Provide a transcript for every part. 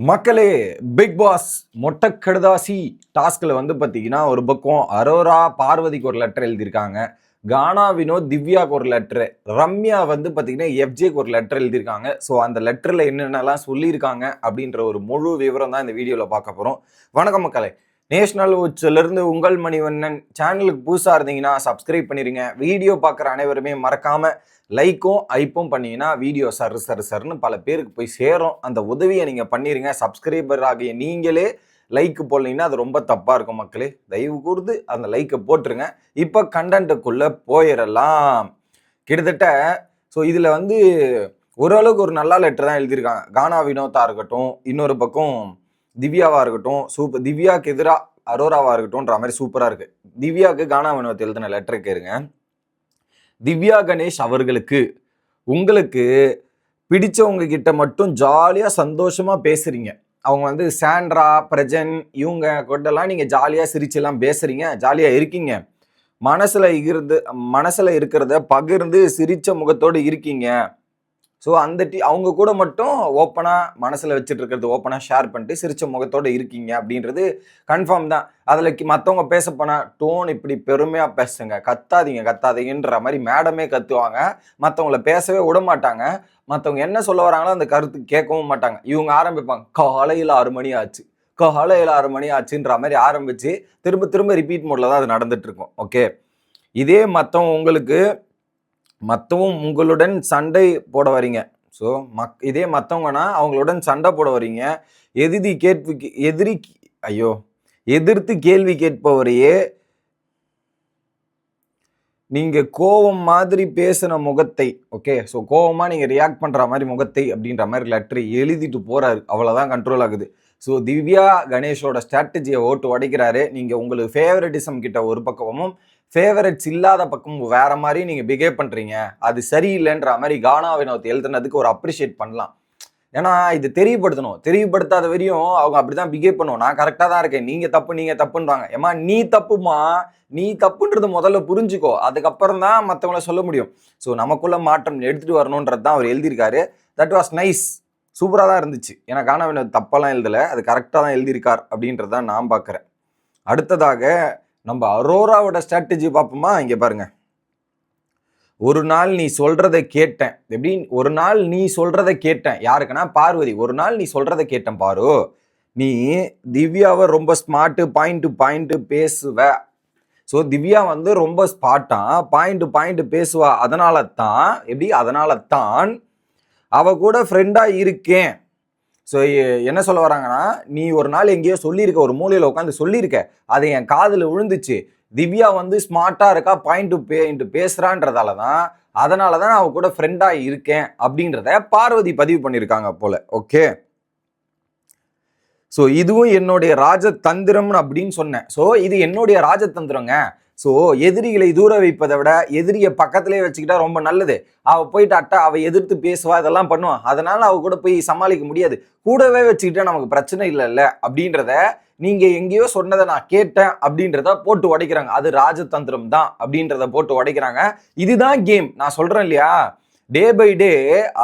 மக்களே big pass மொட்டை கடுதாசி டாஸ்கில் வந்து பார்த்தீங்கன்னா ஒரு பக்கம் அரோரா பார்வதிக்கு ஒரு லெட்டர் எழுதியிருக்காங்க. கானா வினோத் திவ்யாக்கு ஒரு லெட்ரு ரம்யா வந்து பார்த்தீங்கன்னா எஃப்ஜேக்கு ஒரு லெட்டர் எழுதியிருக்காங்க. ஸோ அந்த லெட்டரில் என்னென்னலாம் சொல்லியிருக்காங்க அப்படின்ற ஒரு முழு விவரம் தான் இந்த வீடியோவில் பார்க்க போகிறோம் வணக்கம் மக்களே. நேஷனல் உச்சிலிருந்து உங்கள் மணிவண்ணன் சேனலுக்கு புதுசாக இருந்தீங்கன்னா சப்ஸ்கிரைப் பண்ணிடுங்க வீடியோ பார்க்குற அனைவருமே மறக்காமல் லைக்கும் ஐப்பும் பண்ணீங்கன்னா வீடியோ சரு சரு சருன்னு பல பேருக்கு போய் சேரும். அந்த உதவியை நீங்கள் பண்ணிடுங்க சப்ஸ்கிரைபர் ஆகிய நீங்களே லைக்கு போடலீங்கன்னா அது ரொம்ப தப்பாக இருக்கும் மக்களே. தயவு கூர்ந்து அந்த லைக்கை போட்டுருங்க. இப்போ கண்டென்ட்டுக்குள்ளே போயிடலாம் கிட்டத்தட்ட ஸோ இதில் வந்து ஓரளவுக்கு ஒரு நல்ல லெட்டர் தான் எழுதியிருக்காங்க. கானா வினோத்தா இருக்கட்டும் இன்னொரு பக்கம் திவ்யாவாக இருக்கட்டும் சூப்பர் திவ்யாவுக்கு எதிராக அரோராவாக இருக்கட்டும்ன்ற மாதிரி சூப்பராக இருக்குது திவ்யாவுக்கு கானா வினோத் எழுதின லெட்டர் கேருங்க திவ்யா கணேஷ் அவர்களுக்கு உங்களுக்கு பிடிச்சவங்க கிட்ட மட்டும் ஜாலியாக சந்தோஷமாக பேசுகிறீங்க அவங்க வந்து சாண்ட்ரா பிரஜன் இவங்க கூடலாம் நீங்கள் ஜாலியாக சிரிச்செல்லாம் பேசுகிறீங்க ஜாலியாக இருக்கீங்க. மனசில் இருந்து மனசில் இருக்கிறத பகிர்ந்து சிரித்த முகத்தோடு இருக்கீங்க. ஸோ அந்த டி அவங்க கூட மட்டும் ஓப்பனாக மனசில் வச்சுட்டு இருக்கிறது ஓப்பனாக ஷேர் பண்ணிட்டு சிரிச்ச முகத்தோடு இருக்கீங்க அப்படின்றது கன்ஃபார்ம் தான். அதில் மற்றவங்க பேச போனால் டோன் இப்படி பெருமையாக பேசுங்க. கத்தாதீங்க கத்தாதீங்கன்ற மாதிரி மேடமே கத்துவாங்க. மற்றவங்கள பேசவே விட மாட்டாங்க. மற்றவங்க என்ன சொல்ல வராங்களோ அந்த கருத்து கேட்கவும் மாட்டாங்க. இவங்க ஆரம்பிப்பாங்க காலையில் ஆறு மணி ஆச்சு. காலையில் ஆறு மணி ஆச்சுன்ற மாதிரி ஆரம்பித்து திரும்ப திரும்ப ரிப்பீட் மோடில் தான் அது நடந்துகிட்ருக்கும் ஓகே இதே மற்றவங்க உங்களுக்கு மற்றவும் உங்களுடன் சண்டை போட வரீங்க. ஸோ மக் இதே மற்றவங்கன்னா அவங்களுடன் சண்டை போட வரீங்க. எதிரி கேட்பு எதிரி ஐயோ எதிர்த்து கேள்வி கேட்பவரையே நீங்கள் கோவம் மாதிரி பேசின முகத்தை ஓகே ஸோ கோவமாக நீங்கள் ரியாக்ட் பண்ற மாதிரி முகத்தை அப்படின்ற மாதிரி லெட்டர் எழுதிட்டு போகிறாரு அவ்வளோதான் கண்ட்ரோல் ஆகுது. ஸோ திவ்யா கணேஷோட ஸ்ட்ராட்டஜியை ஓட்டு உடைக்கிறாரு. நீங்க உங்களுக்கு ஃபேவரட்டிசம் கிட்ட ஒரு பக்கமும் ஃபேவரட்ஸ் இல்லாத பக்கம் வேற மாதிரி நீங்க பிஹேவ் பண்றீங்க. அது சரியில்லைன்ற மாதிரி கானா வினோத் எழுதுனதுக்கு ஒரு அப்ரிஷியேட் பண்ணலாம். ஏன்னா இது தெரியப்படுத்தணும். தெரியப்படுத்தாத வரையும் அவங்க அப்படிதான் பிஹேவ் பண்ணுவோம் நான் கரெக்டாக தான் இருக்கேன். நீங்க தப்பு நீங்க தப்புன்றாங்க. ஏமா நீ தப்புமா நீ தப்புன்றது முதல்ல புரிஞ்சுக்கோ. அதுக்கப்புறம் தான் மற்றவங்கள சொல்ல முடியும். ஸோ நமக்குள்ள மாற்றம் எடுத்துட்டு வரணுன்றது தான் அவர் எழுதியிருக்காரு. தட் வாஸ் நைஸ் சூப்பராக தான் இருந்துச்சு. ஏன்னா கானா தப்பெல்லாம் எழுதலை. அது கரெக்டாக தான் எழுதியிருக்கார் அப்படின்றத நான் பார்க்குறேன். அடுத்ததாக நம்ம அரோராவோட ஸ்ட்ராட்டஜி பார்ப்போமா? இங்கே பாருங்க. ஒரு நாள் நீ சொல்கிறத கேட்டேன். எப்படி? ஒரு நாள் நீ சொல்கிறத கேட்டேன். யாருக்குன்னா? பார்வதி. ஒரு நாள் நீ சொல்கிறத கேட்டேன் பாரு. நீ திவ்யாவை ரொம்ப ஸ்மார்ட்டு பாயிண்ட் டு பேசுவ. ஸோ திவ்யா வந்து ரொம்ப ஸ்பாட்டா பாயிண்ட் டு பாயிண்ட் பேசுவா. அதனால தான் எப்படி? அதனால தான் அவ கூட ஃப்ரெண்டாக இருக்கேன். ஸோ என்ன சொல்ல வராங்கன்னா நீ ஒரு நாள் எங்கேயோ சொல்லியிருக்க ஒரு மூலையில் உட்காந்து சொல்லியிருக்க அது என் காதில் விழுந்துச்சு. திவ்யா வந்து ஸ்மார்ட்டாக இருக்கா பாயிண்ட் டு பேயிண்ட் பேசுகிறான்றதால தான் அதனால தான் நான் அவ கூட ஃப்ரெண்டாக இருக்கேன் அப்படின்றத பார்வதி பதிவு பண்ணியிருக்காங்க போல. ஓகே ஸோ இதுவும் என்னுடைய ராஜதந்திரம்னு அப்படின்னு சொன்னேன். ஸோ இது என்னுடைய ராஜதந்திரங்க. ஸோ எதிரிகளை தூர வைப்பதை விட எதிரியை பக்கத்திலே வச்சுக்கிட்டா ரொம்ப நல்லது. அவள் போயிட்டு அட்டா அவள் எதிர்த்து பேசுவா இதெல்லாம் பண்ணுவான் அதனால் அவள் கூட போய் சமாளிக்க முடியாது. கூடவே வச்சுக்கிட்டா நமக்கு பிரச்சனை இல்லைல்ல? அப்படின்றத நீங்கள் எங்கேயோ சொன்னதை நான் கேட்டேன் அப்படின்றத போட்டு உடைக்கிறாங்க. அது ராஜதந்திரம் தான் அப்படின்றத போட்டு உடைக்கிறாங்க. இதுதான் கேம். நான் சொல்கிறேன் இல்லையா? Day by day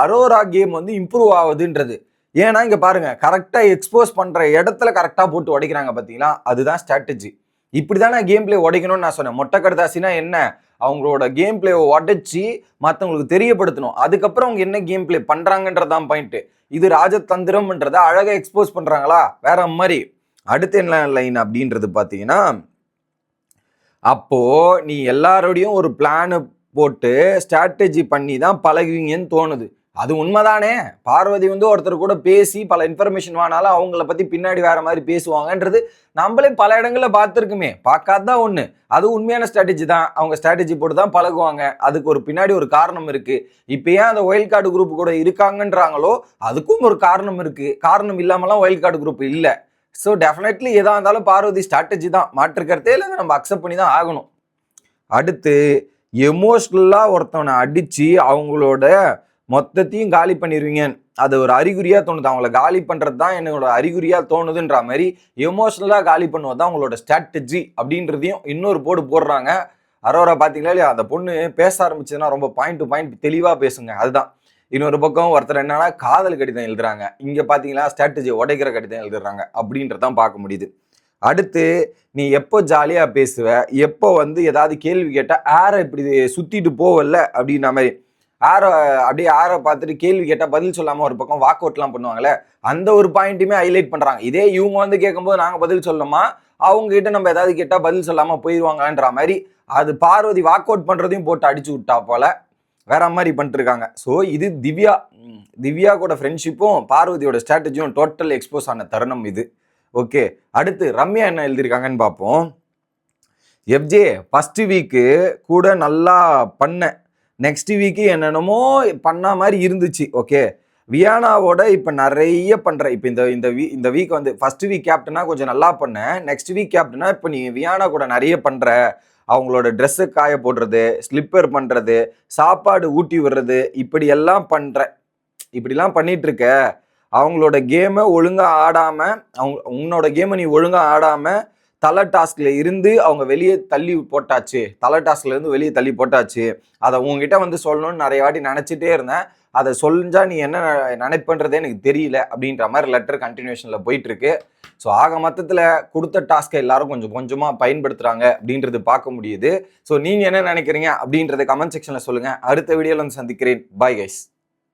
Aurora game வந்து இம்ப்ரூவ் ஆகுதுன்றது. ஏன்னா இங்கே பாருங்க கரெக்டாக எக்ஸ்போஸ் பண்ணுற இடத்துல கரெக்டாக போட்டு உடைக்கிறாங்க பார்த்தீங்களா அதுதான் ஸ்ட்ராட்டஜி இப்படிதான் நான் கேம் பிளே உடைக்கணும்னு நான் சொன்னேன். மொட்டை கடுதாசினா என்ன? அவங்களோட கேம் பிளேவை உடைச்சி மற்றவங்களுக்கு தெரியப்படுத்தணும். அதுக்கப்புறம் அவங்க என்ன கேம் பிளே பண்ணுறாங்கன்றதான் பாயிண்ட்டு இது ராஜதந்திரம்ன்றதை அழகாக எக்ஸ்போஸ் பண்ணுறாங்களா வேற மாதிரி. அடுத்து என்ன லைன் அப்படின்றது பார்த்தீங்கன்னா அப்போ நீ எல்லாரோடையும் ஒரு பிளானு போட்டு ஸ்ட்ராட்டஜி பண்ணி தான் பழகுவீங்கன்னு தோணுது. அது உண்மைதானே? பார்வதி வந்து ஒருத்தர் கூட பேசி பல இன்ஃபர்மேஷன் வானாலும் அவங்கள பத்தி பின்னாடி வேற மாதிரி பேசுவாங்கன்றது நம்மளே பல இடங்கள்ல பார்த்துருக்குமே. பார்க்காதான் ஒண்ணு. அது உண்மையான ஸ்ட்ராட்டஜி தான். அவங்க ஸ்ட்ராட்டஜி போட்டு தான் பழகுவாங்க. அதுக்கு ஒரு பின்னாடி ஒரு காரணம் இருக்கு. இப்போ ஏன் அந்த ஒயில் கார்டு குரூப் கூட இருக்காங்கன்றாங்களோ அதுக்கும் ஒரு காரணம் இருக்கு. காரணம் இல்லாமலாம் ஒயில் கார்டு குரூப் இல்லை. ஸோ டெஃபினெட்லி எதா இருந்தாலும் பார்வதி ஸ்ட்ராட்டஜி தான். மாற்றுக்கிறதே இல்லை நம்ம அக்செப்ட் பண்ணி தான் ஆகணும். அடுத்து எமோஷ்னலாக ஒருத்தவனை அடித்து அவங்களோட மொத்தத்தையும் காலி பண்ணிடுவீங்க அது ஒரு அறிகுறியாக தோணுது. அவங்கள காலி பண்ணுறது தான் என்னோட அறிகுறியாக தோணுதுன்ற மாதிரி எமோஷ்னலாக காலி பண்ணுவது தான் அவங்களோட ஸ்ட்ராட்டஜி அப்படின்றதையும் இன்னொரு போர்டு போடுறாங்க. அரோரா பார்த்தீங்களா இல்லையா? அந்த பொண்ணு பேச ஆரம்பிச்சதுன்னா ரொம்ப பாயிண்ட் டு பாயிண்ட் தெளிவாக பேசுங்க. அதுதான். இன்னொரு பக்கம் ஒருத்தர் என்னன்னா காதல் கடிதம் எழுதுறாங்க. இங்கே பார்த்தீங்களா ஸ்ட்ராட்டஜி உடைக்கிற கடிதம் எழுதுறாங்க. அப்படின்றதான் பார்க்க முடியுது. அடுத்து நீ எப்போ ஜாலியாக பேசுவ? எப்போ வந்து ஏதாவது கேள்வி கேட்டால் ஆரை இப்படி சுற்றிட்டு போவல்ல? அப்படின்ற மாதிரி. ஆரோ அப்படியே ஆரோ பார்த்துட்டு கேள்வி கேட்டால் பதில் சொல்லாமல் ஒரு பக்கம் வாக் அவுட்லாம் பண்ணுவாங்கல்ல அந்த ஒரு பாயிண்ட்டுமே ஹைலைட் பண்ணுறாங்க இதே இவங்க வந்து கேட்கும்போது நாங்கள் பதில் சொல்லணுமா? அவங்ககிட்ட நம்ம ஏதாவது கேட்டால் பதில் சொல்லாமல் போயிடுவாங்கன்ற மாதிரி அது பார்வதி வாக் அவுட் பண்ணுறதையும் போட்டு அடிச்சு விட்டா போல வேற மாதிரி பண்ணிட்டுருக்காங்க. ஸோ இது திவ்யா திவ்யா கூட ஃப்ரெண்ட்ஷிப்பும் பார்வதியோட ஸ்ட்ராட்டஜியும் டோட்டல் எக்ஸ்போஸ் ஆன தருணம் இது. ஓகே அடுத்து ரம்யா என்ன எழுதியிருக்காங்கன்னு பார்ப்போம். எஃப்ஜே ஃபஸ்ட்டு வீக்கு கூட நல்லா பண்ணேன் நெக்ஸ்ட் வீக்கு என்னென்னமோ பண்ண மாதிரி இருந்துச்சு ஓகே வியானாவோட இப்போ நிறைய பண்ணுற இப்போ இந்த இந்த வீ இந்த வீக் வந்து ஃபர்ஸ்ட் வீக் கேப்டனா கொஞ்சம் நல்லா பண்ணேன் நெக்ஸ்ட் வீக் கேப்டனா இப்போ நீ வியானா கூட நிறைய பண்ணுற அவங்களோட ட்ரெஸ்ஸு காய போடுறது ஸ்லிப்பர் பண்ணுறது சாப்பாடு ஊட்டி விடுறது இப்படியெல்லாம் பண்ணுற இப்படிலாம் பண்ணிகிட்ருக்க அவங்களோட கேமை ஒழுங்காக ஆடாமல் அவங்க உன்னோட கேமை நீ ஒழுங்காக ஆடாமல் தலை டாஸ்கில் இருந்து அவங்க வெளியே தள்ளி போட்டாச்சு. தலை டாஸ்க்லேருந்து வெளியே தள்ளி போட்டாச்சு. அதை உங்ககிட்ட வந்து சொல்லணும்னு நிறைய வாட்டி நினச்சிட்டே இருந்தேன். அதை சொல்லிஞ்சா நீ என்ன நினைப்புன்றதே நினைப்பன்றதே எனக்கு தெரியல அப்படின்ற மாதிரி லெட்டர் கண்டினியூஷனில் போயிட்டுருக்கு. ஸோ ஆக மொத்தத்தில் கொடுத்த டாஸ்க்கை எல்லாரும் கொஞ்சம் கொஞ்சமாக பயன்படுத்துகிறாங்க அப்படின்றது பார்க்க முடியுது. ஸோ நீங்கள் என்ன நினைக்கிறீங்க அப்படின்றத கமெண்ட் செக்ஷனில் சொல்லுங்கள் அடுத்த வீடியோவில் வந்து சந்திக்கிறேன். Bye guys